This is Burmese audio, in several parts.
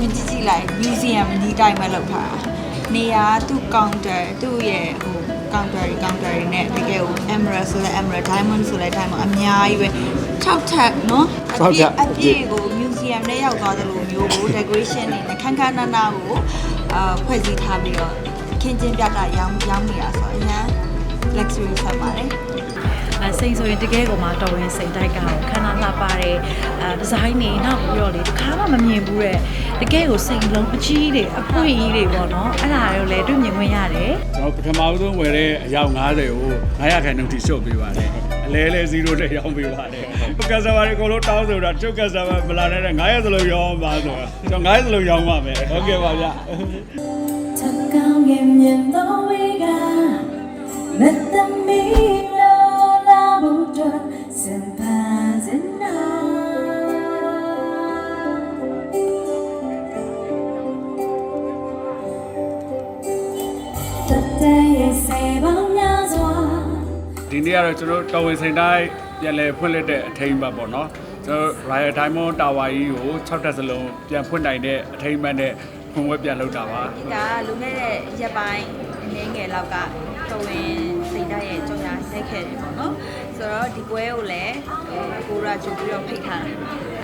ဝင်ကြည့်ကြည့်လိုက် museum ဒီတိုင်းပဲလောက်ထားတာနေရာကသူ့ counter သူ့ရဲ့ဟို counter တွေ counter တွေနဲ့တကယ်ကို emerald ဆိုလဲ emerald diamond ဆိုလဲ diamond အများကြီးပဲ6ထပ်နော်အ6ထပြပ်ည့်အပြည့်ကို museum နဲ့ရောက်သွားတယ်လို့မျိုးကို decoration တွေနဲ့ခန်းခန်းနာနာကိုအာဖွဲ့စည်းထားပြီးတော့ခင်းကျင်းပြတာရောင်းရောင်းနေတာဆိုတော့အရင် luxury ဆက်ပါတယ် အဲစိန်ဆိုရင်တကယ်ကိုမှတော်ဝင်စိန်တိုက်ကခန္ဓာလှပတဲ့အဲဒီဇိုင်းတွေနောက်ပြီးတော့လေတစ်ခါမှမမြင်ဘူးတဲ့တကယ်ကိုစိန်လုံးအကြီးတွေအပွင့်ကြီးတွေပေါ့နော်အဲ့ဒါတွေကိုလည်းတွေ့မြင်ခွင့်ရတယ်ကျွန်တော်ပထမဆုံးဝယ်တဲ့အယောက်90ကို900ခန့်နှုန်းထိရှုပ်ပေးပါတယ်အလဲလဲ0နဲ့ရောင်းပေးပါတယ်ကက်စတမာတွေအကုန်လုံးတောင်းဆိုတာချုပ်ကက်စတမာမလာတဲ့900စလုံးရောင်းပါဆိုတော့ကျွန်တော်900စလုံးရောင်းပါမယ်ဟုတ်ကဲ့ပါဗျထပ်ကောင်းရင်မြင်တော့ဝေကမတ်တမီလောလာဘု ဒ္ဓစံပါစနာတတရဲ့စေပေါင်းများစွာဒီနေ့ကတော့ကျွန်တော်တော်ဝင်စိန်တိုင်းပြန်လဲဖွင့်လှစ်တဲ့အထိမ်းအမှတ်ပေါ့နော်ကျွန်တော် Royal Diamond Tower ကြီးကို6တက်စလုံးပြန်ဖွင့်နိုင်တဲ့အထိမ်းအမှတ်နဲ့ဖွင့်ပွဲပြန်လုပ်တာပါဒါကလူခဲ့တဲ့ရက်ပိုင်းအနေငယ်လောက်ကတော်ဝင်စိတ်ဓာတ်ရဲ့ကြောင်ညာဆက်ခဲ့တယ်ပေါ့နော် ဆိုတော့ဒီပွဲကိုလည်းဟိုကိုရာကြိုပြီးတော့ဖိတ်ထားတာ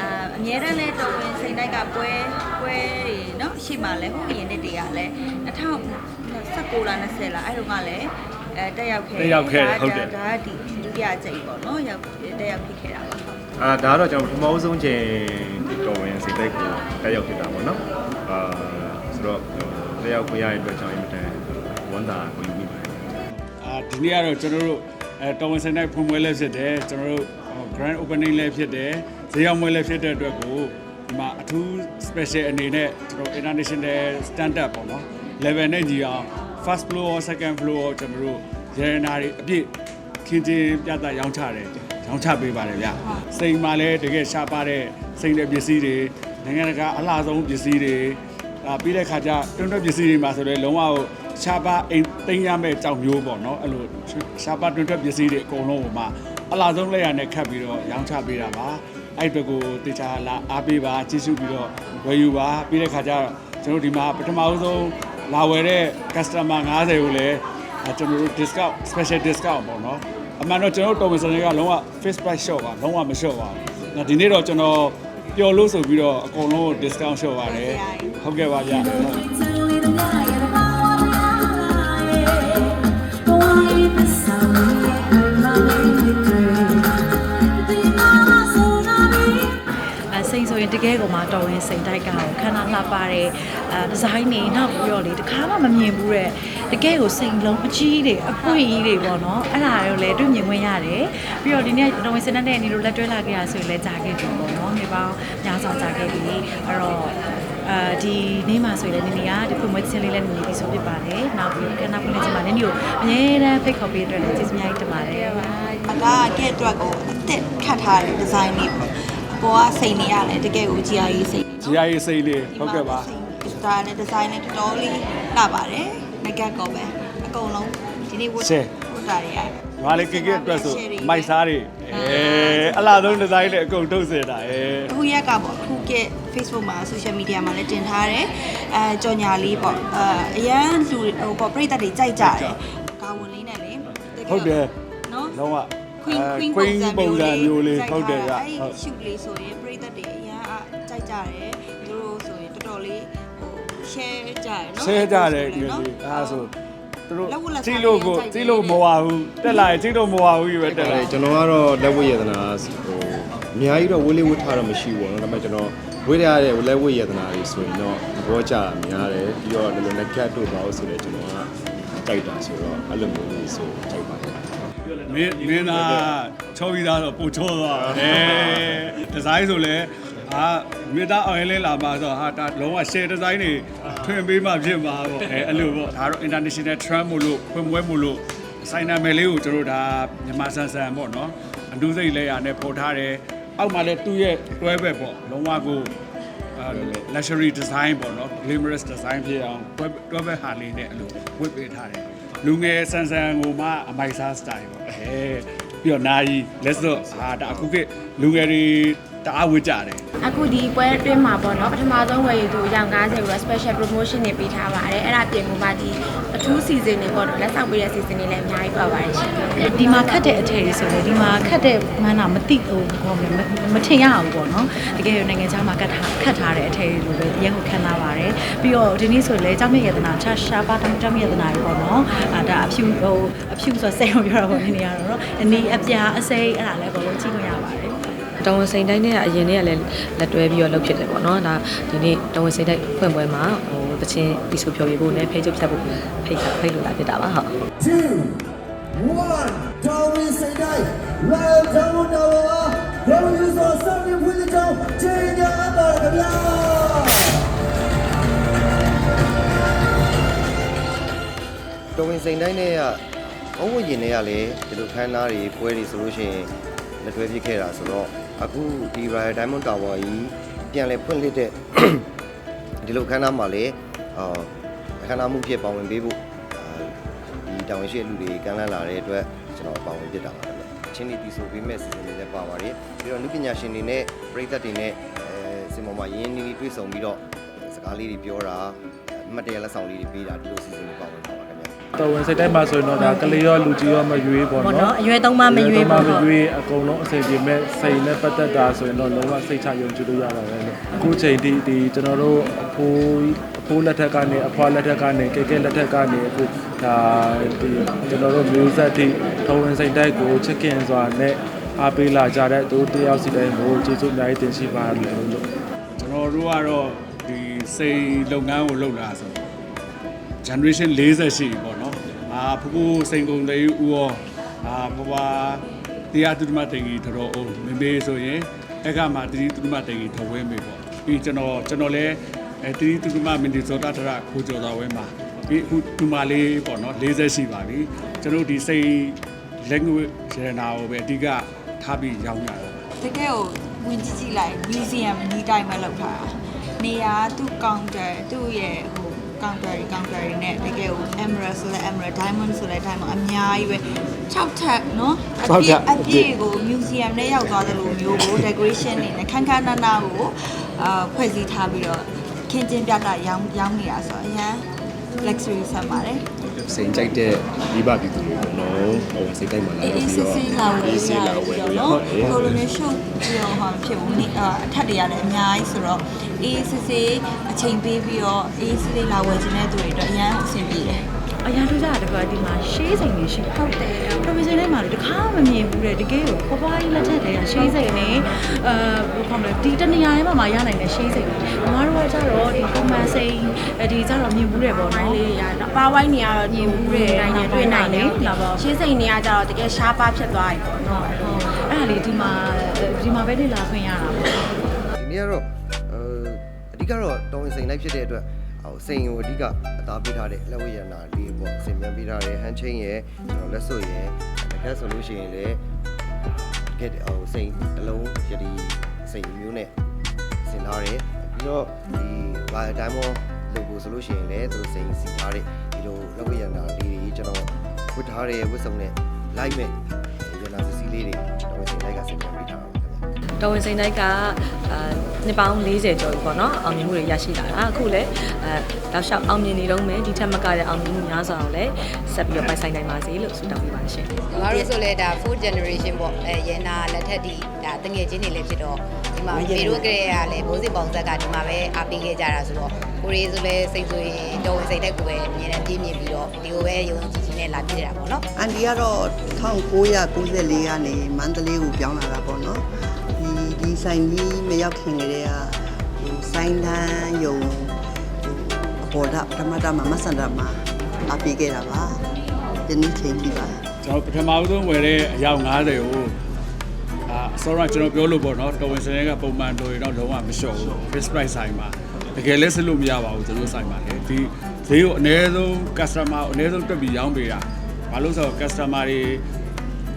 အာအများတန်းလဲတော်ဝင်စိတ်ဓာတ်ကပွဲပွဲတွေနော်ရှိမှလဲဟိုအရင်နှစ်တည်းကလည်း2019လား20လားအဲ့တုန်းကလည်းအဲတက်ရောက်ခဲ့တက်ရောက်ခဲ့တယ်ဟုတ်တယ်ဒါကဒီဒုတိယကြိမ်ပေါ့နော်ရောက်တက်ရောက်ဖြစ်ခဲ့တာပါအာဒါကတော့ကျွန်တော်ပထမဆုံးချိန်တော်ဝင်စိတ်တိုက်ကိုတက်ရောက်ဖြစ်တာပေါ့နော်အာဆိုတော့တက်ရောက်ခွင့်ရတဲ့အတွက်ကြောင့်အင်မတန်ဝန်တာကိုယူမိပါတယ်အာဒီနေ့ကတော့ကျွန်တော်တို့ အဲတော်ဝင်စိန်တိုင်းဖွင့်ပွဲလည်းဖြစ်တယ်ကျွန်တော်တို့ grand opening လည်းဖြစ်တယ်ဈေးရောက်ပွဲလည်းဖြစ်တဲ့အတွက်ကိုဒီမှာအထူး special အနေနဲ့ကျွန်တော် international standard ပေါ့နော် level နဲ့ညီအောင် first floor second floor ကျွန်တော်တို့ရရနာတွေအပြည့်ခင်းချင်းပြသရောင်းချတယ်ရောင်းချပေးပါတယ်ဗျစိန်မှာလည်းတကယ်ရှားပါတဲ့စိန်တဲ့ပစ္စည်းတွေနိုင်ငံတကာအလှဆုံးပစ္စည်းတွေအာပြီးတဲ့ခါကျတွန်းတွန်းပစ္စည်းတွေမှာဆိုတော့လုံးဝ ရှားပါအိမ်သိမ်းရမဲ့ကြောင်မျိုးပေါ့နော်အဲ့လိုရှားပါတွန်းတွန်းပစ္စည်းတွေအကုန်လုံးဟိုမှာအလားဆုံးလက်ရနဲ့ခတ်ပြီးတော့ရောင်းချပေးတာပါအဲ့အတွက်ကိုတေချာလာအားပေးပါကျေးဇူးပြီးတော့ဝယ်ယူပါပြီးတဲ့ခါကျတော့ကျွန်တော်ဒီမှာပထမဆုံးလာဝယ်တဲ့ customer 90ကိုလည်းအဲကျွန်တော်တို့ discount special discount ပေါ့နော်အမှန်တော့ကျွန်တော်တို့တော်ဝင်စနေကလုံးဝ face price shop ပါလုံးဝမ shop ပါဘူးဒီနေ့တော့ကျွန်တော်ပျော်လို့ဆိုပြီးတော့အကုန်လုံး discount shop ပါတယ်ဟုတ်ကဲ့ပါဗျာ ရင်တကယ်ကိုမှတော်ဝင်စိန်တိုက်ကခန္ဓာလှပတဲ့အဲဒီဇိုင်းတွေနောက်ပြီးတော့လေတစ်ခါမှမမြင်ဘူးတဲ့တကယ်ကိုစိန်လုံးအကြီးတွေအပွင့်ကြီးတွေပေါ့နော်အဲ့ဒါတွေကိုလည်းတွေ့မြင်ခွင့်ရတယ်ပြီးတော့ဒီနေ့တော်ဝင်စနက်နဲ့အနေလို့လက်တွဲလာခဲ့ရဆိုရင်လည်းကြာခဲ့ပြီပေါ့နော်မြေပေါင်းများစွာကြာခဲ့ပြီအဲ့တော့အာဒီနေ့မှာဆိုရင်လည်းနေနေကဒီဖွင့်ပွဲချင်းလေးလည်းနေနေပြီဆိုဖြစ်ပါတယ်နောက်ပြီးခဏဖွင့်နေချင်ပါနေနေကိုအများတန်းဖိတ်ခေါ်ပေးတဲ့အတွက်လည်းကျေးဇူးများကြီးတင်ပါတယ်ဒါကကဲ့အတွက်ကိုအစ်စ်ခတ်ထားတဲ့ဒီဇိုင်းလေးပေါ့အ ပေါ်ကစိန်နေရတယ်တကယ်ကို GRE စိန်ဂျီယာရေးစိတ်လေးဟုတ်ကဲ့ပါဒါနဲ့ဒီဇိုင်းနဲ့တော်တော်လေးလှပါတယ်မက်ကပ်ကောပဲအကုန်လုံးဒီနေ့ဝတ်ဝတ်တာတွေရတယ်ငါလေးကိကိအတွက်ဆိုမိုက်စားတွေအဲအလားဆုံးဒီဇိုင်းနဲ့အကုန်ထုတ်စေတာအဲအခုရက်ကပေါ့အခုက Facebook မှာ social media မှာလည်းတင်ထားတယ်အဲကြော်ညာလေးပေါ့အဲအရန်လူဟိုပေါ့ပြိတ္တတွေကြိုက်ကြတယ်ကာဝင်လေးနဲ့လေဟုတ်တယ်နော်လုံးဝ queen အဲ queen queen ပုံပုံစံစံမျိုးမျိုးလေးလေးဟုတ်တယ်ဗျအဲ့ဟုတ်ရှုပ်လေးဆိုရင်ပြိသက်တွေအရင်အကြိုက်ကြတယ်သူတို့ဆိုရင်တော်တော်လေးဟို share ကြတယ်နော်ဆဲကြတယ်ငယ်လေးအဲဒါဆိုသူတို့ကြည့်လို့ကိုကြည့်လို့မဝဘူးတက်လာရင်ကြည့်လို့မဝဘူးပဲတက်လာအဲကျွန်တော်ကတော့လက်ဝတ်ရတနာဟိုအများကြီးတော့ဝေးလေးဝတ်ထားတော့မရှိဘူးပေါ့နော်ဒါပေမဲ့ကျွန်တော်ဝေးရတဲ့လက်ဝတ်ရတနာတွေဆိုရင်တော့ဘောကြတာများတယ်ပြီးတော့ဒီလိုငကတ်တို့ပါလို့ဆိုတော့ကျွန်တော်ကတိုက်တာဆိုတော့အဲ့လိုမျိုးလေးဆိုတိုက်ပါတယ် မင်းမင်းသားချောပြီးသားတော့ပို့ချောသွားအဲဒီဇိုင်းဆိုလဲအာမြေသားအောင်ရဲလဲလာမှာဆိုဟာဒါလုံးဝ share design တွေထွင်ပေးမှဖြစ်မှာပေါ့အဲအဲ့လိုပေါ့ဒါတော့ international trend မို့လို့ဖွင့်ပွဲမို့လို့ဆိုင်နာမယ်လေးကိုတို့ဒါမြန်မာဆန်ဆန်ပေါ့နော်အနုစိတ်လဲရနဲ့ပေါ်ထားတယ်အောက်မှာလဲသူ့ရဲ့တွဲဘက်ပေါ့လုံးဝကိုအာ luxury design ပေါ့နော် glamorous design ဖြစ်အောင်တွဲတွဲဘက်ဟာလေးနဲ့အဲ့လိုဝတ်ပေးထားတယ် လူငယ်ဆန်ဆန်ကိုမှအမိုက်စား style ပေါ့အဲပြီးတော့နာယီ let's တော့ဟာဒါအခုကလူငယ်တွေ တအားဝစ်ကြတယ်အခုဒီပွဲအတွင်းမှာပေါ့နော်ပထမဆုံးဝယ်ယူသူအယောက်90ကို special promotion တွေပေးထားပါတယ်အဲ့ဒါပြင်ကိုမှဒီအထူး season တွေပေါ့နော်လက်ဆောင်ပေးတဲ့ season တွေလည်းအများကြီးပါပါတယ်ရှင်ဒီမှာခတ်တဲ့အထည်တွေဆိုလေဒီမှာခတ်တဲ့မှန်းတာမသိဘူးဟောမမထင်ရဘူးပေါ့နော်တကယ်နိုင်ငံခြားမှာကတ်ထားခတ်ထားတဲ့အထည်တွေလိုပဲရဲကိုခံထားပါတယ်ပြီးတော့ဒီနေ့ဆိုလေကြောင့်မြရတနာချာရှာပါတောင်ကြောင့်မြရတနာတွေပေါ့နော်အဲဒါအဖြူဟိုအဖြူဆိုစိတ်အောင်ပြောတာပေါ့နည်းနည်းရတော့နော်အနေအပြာအစိမ်းအဲ့ဒါလည်းပေါ့လို့ကြည့်လို့ရပါတယ် တော်ဝင်စိန်တိုင်းနဲ့အရင်နဲ့ကလည်းလက်တွဲပြီးတော့လုပ်ဖြစ်တယ်ပေါ့နော်ဒါဒီနေ့တော်ဝင်စိန်တိုင်းဖွင့်ပွဲမှာဟိုတချင်းတီဆိုဖြော်ပြဖို့နဲ့ဖိတ်ချုပ်ဖြတ်ဖို့ဖိတ်ဖိတ်လို့လာဖြစ်တာပါဟုတ် two, one. Darwin say die. Lion down now. There is a something with the down. Change your number. တော်ဝင်စိန်တိုင်းနဲ့ကဘုံဝရင်တွေကလည်းဒီလိုခန်းသားတွေပွဲတွေဆိုလို့ရှိရင်လက်တွဲဖြစ်ခဲ့တာဆိုတော့ အခုဒီ Royal Diamond Tower ကြီးပြန်လဲဖွင့်လှစ်တဲ့ဒီလိုခန်းသားမှာလည်းအာအခမ်းအနားမှုဖြစ်ပါဝင်ပေးဖို့အာဒီတောင်ရှိလူတွေကမ်းလှမ်းလာတဲ့အတွက်ကျွန်တော်ပါဝင်ဖြစ်တာပါခင်ဗျအချင်းဒီတီဆိုပေးမဲ့စီစဉ်တွေလည်းပါပါတယ်ပြီးတော့လူပညာရှင်တွေနဲ့ပြည်သက်တွေနဲ့အဲစင်ပေါ်မှာရင်းနှီးနှီးတွေ့ဆုံပြီးတော့စကားလေးတွေပြောတာအမှတ်တရလက်ဆောင်လေးတွေပေးတာဒီလိုစီစဉ်တွေပါဝင်ပါပါခင်ဗျ တော်ဝင်စိတ်တိုင်းမှာဆိုရင်တော့ဒါကလေးရောလူကြီးရောမရွေးပေါ့ပေါ့နော်နော်အရွယ်သုံးပါမရွေးပေါ့မနော်ရွေးအကုန်လုံးအစိမ်ပြေမဲ့စိန်နဲ့ပတ်သက်တာဆိုရင်တော့လုံးဝစိတ်ချယုံကြည်လို့ရပါတယ်လို့အခုချိန်ထိဒီကျွန်တော်တို့အဖိုးအဖိုးလက်ထက်ကနေအဖွားလက်ထက်ကနေကဲကဲလက်ထက်ကနေအခုဒါဒီကျွန်တော်တို့မျိုးဆက်ထိတော်ဝင်စိတ်တိုင်းကိုချစ်ခင်စွာနဲ့အားပေးလာကြတဲ့သူတယောက်စီတိုင်းကိုကျေးဇူးအများကြီးတင်ရှိပါတယ်လို့ကျွန်တော်တို့ကတော့ဒီစိန်လုပ်ငန်းကိုလုပ်လာဆို generation 40ရှိပြီပေါ့နော် အာဖူဖူစိန်ကုန်တဲ့ဦးရောအာဘဝတရားသူဓမ္မတင်ကြီးတော်အောင်မမေဆိုရင်အဲ့ကမှတရားသူဓမ္မတင်ကြီးထဝဲမေပေါ့ပြီးကျွန်တော်ကျွန်တော်လည်းအဲတရားသူဓမ္မမင်ဒီဇောတာထရခိုးကြော်တော်ဝဲမှာပြီးအခုဒီမှာလေးပေါ့နော်40ရှိပါပြီကျွန်တော်ဒီစိန် language ရတနာကိုပဲအဓိကထားပြီးရောင်းရတာတကယ်ကိုဝင်ကြည့်ကြည့်လိုက် museum နီးတိုင်းပဲလောက်ထားတာနေရာသူ့ counter သူ့ရဲ့ဟို counter တွေ counter တွေနဲ့တကယ်ကို emerald ဆိုလဲ emerald diamond ဆိုလဲ diamond အများကြီးပဲ6ထပ်နော်အပြည့်အပြည့်ကို museum နဲ့ရောက်သွားသလိုမျိုးကို decoration တွေနဲ့ခန်းခန်းနာနာကိုအာဖွဲ့စည်းထားပြီးတော့ခင်းကျင်းပြတာရောင်းရောင်းနေတာဆိုတော့အရင် luxury ဆက်ပါတယ်စိန်ကြိုက်တဲ့မိဘပြည်သူတွေပေါ့နော်ဟိုစိတ်တိုင်းမှာလာအေးတော့အေးပြီးဆေးတော့ဆေးလာဝယ်အေးဆေးလာဝယ်လို့ရနော်ဟုတ်တယ်ဟိုလိုမျိုးရှုပ်ပြီးတော့ဟာဖြစ်ဘူးနိအာအထက်တွေရတယ်အများကြီးဆိုတော့အေးဆေးဆေးအချိန်ပေးပြီးတော့အေးဆေးလေးလာဝယ်ခြင်းတဲ့သူတွေအတွက်အရန်အဆင်ပြေတယ် အရာထူးကြတာတကွာဒီမှာရှေးစိန်တွေရှိဟုတ်တယ် professional ထဲမှာလေတခါမှမမြင်ဘူးတဲ့တကယ်ကိုဖွားဖွားကြီးလက်ထက်တည်းကရှေးစိန်နဲ့အာဘယ်ခေါမလဲဒီတနေရာထဲမှာမှရနိုင်တဲ့ရှေးစိန်တွေမမတို့ကကြတော့ဒီပုံမှန်စိန်ဒီကြတော့မြင်ဘူးတယ်ပေါ့နိုင်နော်လေးရတော့ပါဝိုင်းနေရတော့ညင်ဘူးတယ်နိုင်တယ်တွေ့နိုင်တယ်ရှင်းစိန်နေရကြတော့တကယ်ရှားပါဖြစ်သွားပြီပေါ့နော်ဟုတ်ဟုတ်အဲ့ဒါလေးဒီမှာဒီမှာပဲနေလာခွင့်ရတာပေါ့ဒီနေ့ကတော့အဲအဓိကတော့တော်ဝင်စိန်လိုက်ဖြစ်တဲ့အတွက် ဟိုစိန်ကိုအဓိကအသားပေးထားတဲ့လက်ဝဲရနာလေးပေါ့အစင်ပြန်ပေးထားတဲ့ဟန်ချင်းရဲ့ကျွန်တော်လက်စွပ်ရဲ့တကယ်ဆိုလို့ရှိရင်လည်းကဲဟိုစိန်တစ်လုံးယတိစိန်မျိုးနဲ့ဆင်ထားတယ်ပြီးတော့ဒီဘာအတိုင်းမောလို့ကိုဆိုလို့ရှိရင်လည်းသူစိန်စီထားတဲ့ဒီလိုလက်ဝဲရနာလေးတွေကျွန်တော်ဝတ်ထားတဲ့ဝတ်စုံနဲ့လိုက်မဲ့ရနာပစ္စည်းလေးတွေတော်ဝင်စိန်လိုက်ကဆင်ပြန်ပေးထားတာပါခင်ဗျ တော်ဝင်စိန်တိုင်းကအာနှစ်ပေါင်း40ကျော်ပြီပေါ့နော်အောင်မြင်မှုတွေရရှိလာတာအခုလည်းအဲတောက်လျှောက်အောင်မြင်နေတော့မယ်ဒီထက်မကတဲ့အောင်မြင်မှုများစွာကိုလည်းဆက်ပြီးတော့ပိုင်ဆိုင်နိုင်ပါစေလို့ဆုတောင်းပေးပါရှင်ညီမတို့ဆိုလဲဒါ fourth generation ပေါ့အဲရဲနာလက်ထက်ဒီဒါတငယ်ချင်းတွေလည်းဖြစ်တော့ဒီမှာမေတို့ကလေးကလည်းဘိုးစစ်ပေါင်ဆက်ကဒီမှာပဲအားပေးခဲ့ကြတာဆိုတော့ကိုရီဆိုလဲစိတ်ဆိုရင်တော်ဝင်စိတ်တက်ကိုပဲအမြဲတမ်းပြင်းပြပြီးတော့ဒီလိုပဲယုံကြည်ကြည်နဲ့လာပြတာပေါ့နော်အန်ဒီကတော့1994ကနေမန္တလေးကိုပြောင်းလာတာပေါ့နော် ဒီဒီဆိုင်ကြီးမရောက်ခင်ကတည်းကဟိုဆိုင်တန်းယုံဟိုအပေါ်တာပထမတာမှာမဆန်တာမှာအပေးခဲ့တာပါဒီနေ့ချိန်ကြည့်ပါကျွန်တော်ပထမဆုံးဝယ်တဲ့အယောက်90ကိုအာအစောရကျွန်တော်ပြောလို့ပေါ့နော်တော်ဝင်စနေကပုံမှန်တို့ရင်တော့လုံးဝမလျှော့ဘူး fixed price ဆိုင်မှာတကယ်လဲစစ်လို့မရပါဘူးကျွန်တော်ဆိုင်မှာလေဒီဈေးကိုအနည်းဆုံး customer ကိုအနည်းဆုံးတွက်ပြီးရောင်းပေးတာဘာလို့ဆိုတော့ customer တွေ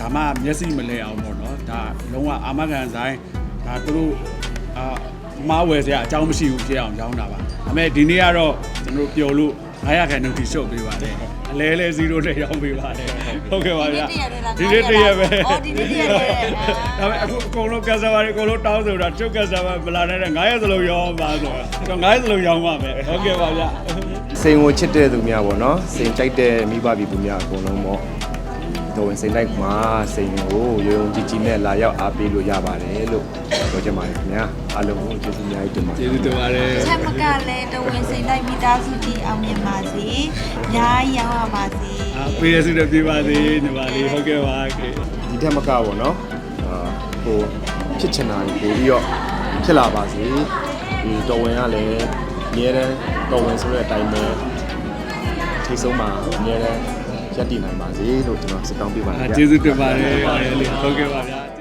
ဒါမှမျက်စိမလဲအောင်ပေါ့နော်ဒါလုံးဝအာမခံဆိုင် ဒါသူတို့အာမားဝယ်စရာအကြောင်းမရှိဘူးဖြစ်အောင်ရောင်းတာပါဒါပေမဲ့ဒီနေ့ကတော့ကျွန်တော်ပျော်လို့900ခန့်နှုတ်ထိရှုပ်ပေးပါတယ်အအလဲလဲ0နဲ့ရောင်းပေးပါတယ်ဟုတ်ကဲ့ပါဗျာဒီနေ့တရက်လားဒီနေ့တရက်ပဲအော်ဒီနေ့တရက်ပဲဒါပေမဲ့အခုအကုန်လုံးကက်ဆာပါတွေအကုန်လုံးတောင်းဆိုတာကျုပ်ကက်ဆာပါမလာတဲ့9ရက်စလုံးရောင်းပါဆိုတော့ကျွန်တော်9ရက်စလုံးရောင်းပါမယ်ဟုတ်ကဲ့ပါဗျာစိန်ကိုချစ်တဲ့သူများပေါ့နော်စိန်ကြိုက်တဲ့မိဘပြည်သူများအကုန်လုံးပေါ့ တော်ဝင်စိန်လိုက်မှာစိန်ကိုရုံရုံကြည်ကြည်နဲ့လာရောက်အားပေးလို့ရပါတယ်လို့ပြောချင်ပါတယ်ခင်ဗျာအားလုံးကိုကျေးဇူးအများကြီးတင်ပါတယ်ကျေးဇူးတင်ပါတယ်ချက်မကလည်းတဝင်စိတ်လိုက်မိသားစုကြီးအောင်မြင်ပါစေ။ညာရောင်းရပါစေအာပေးရစုတဲ့ပြပါသေးညီမလေးဟုတ်ကဲ့ပါကဲဒီထက်မကပေါ့နော်အာဟိုဖြစ်ချင်တာကိုပို့ပြီးတော့ဖြစ်လာပါစေဒီတော်ဝင်ကလည်းအများတန်းတော်ဝင်ဆိုတဲ့အတိုင်းပဲထိဆုံးမှာအများတန်း ရပ်တည်နိုင်ပါစေလို့ကျွန်တော်ဆုတောင်းပေးပါတအာယ်ဗျာကျေးဇူးတင်ပါတယ်ဟုတ်ကဲ့ပါဗျာ